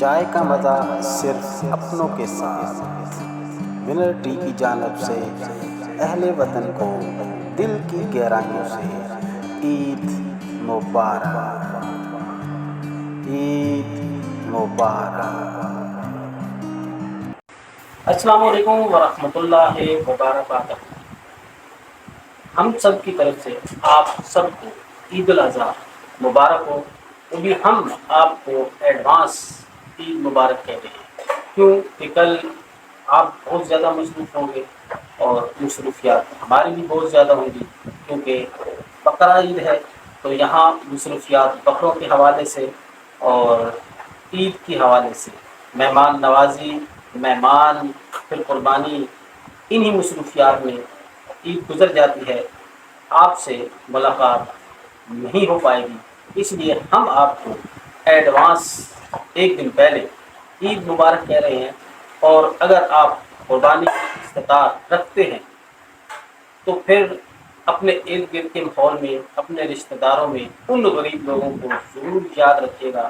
چائے کا مزہ صرف اپنوں کے ساتھ۔ ونر ٹی کی جانب سے اہل وطن کو دل کی گہرائیوں سے عید مبارک۔ عید مبارک۔ السلام علیکم ورحمۃ اللہ وبرکاتہ۔ ہم سب کی طرف سے آپ سب کو عید الاضحیٰ مبارک ہو۔ وہ بھی ہم آپ کو ایڈوانس عید مبارک کہتے ہیں۔ کیوں کہ کل آپ بہت زیادہ مصروف ہوں گے اور مصروفیات ہماری بھی بہت زیادہ ہوں گی۔ کیونکہ بقرہ عید ہے، تو یہاں مصروفیات بکروں کے حوالے سے اور عید کے حوالے سے۔ مہمان نوازی، مہمان پھر قربانی، انہی مصروفیات میں عید گزر جاتی ہے۔ آپ سے ملاقات نہیں ہو پائے گی۔ اس لیے ہم آپ کو ایڈوانس ایک دن پہلے عید مبارک کہہ رہے ہیں اور اگر آپ قربانی استطاعت رکھتے ہیں، تو پھر اپنے ارد گرد کے ماحول میں، اپنے رشتہ داروں میں ان غریب لوگوں کو ضرور یاد رکھے گا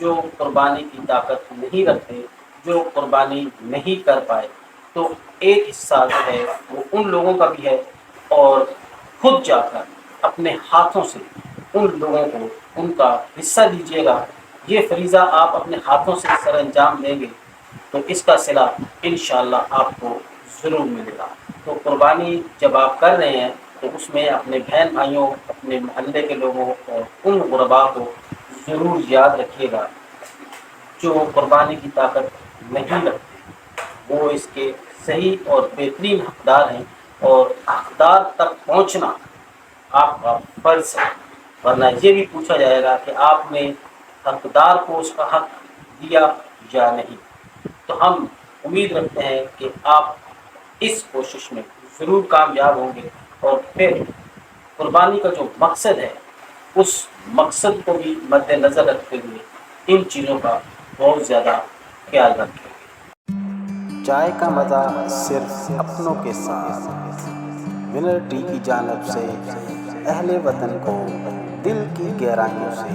جو قربانی کی طاقت نہیں رکھتے، جو قربانی نہیں کر پائے۔ تو ایک حصہ جو ہے، وہ ان لوگوں کا بھی ہے اور خود جا کر اپنے ہاتھوں سے ان لوگوں کو ان کا حصہ دیجیے گا۔ یہ فریضہ آپ اپنے ہاتھوں سے سر انجام دیں گے تو اس کا صلہ انشاءاللہ آپ کو ضرور ملے گا۔ تو قربانی جب آپ کر رہے ہیں تو اس میں اپنے بہن بھائیوں، اپنے محلے کے لوگوں اور ان غربا کو ضرور یاد رکھیے گا۔ جو قربانی کی طاقت نہیں رکھتے، وہ اس کے صحیح اور بہترین حقدار ہیں اور حقدار تک پہنچنا آپ کا فرض ہے۔ ورنہ یہ بھی پوچھا جائے گا کہ آپ نے حقدار کو اس کا حق دیا یا نہیں۔ تو ہم امید رکھتے ہیں کہ آپ اس کوشش میں ضرور کامیاب ہوں گے اور پھر قربانی کا جو مقصد ہے، اس مقصد کو بھی مد نظر رکھتے ہوئے ان چیزوں کا بہت زیادہ خیال رکھیں۔ چائے کا مزہ صرف اپنوں کے ساتھ۔ ونر ٹی کی جانب سے اہل وطن کو دل کی گہرائیوں سے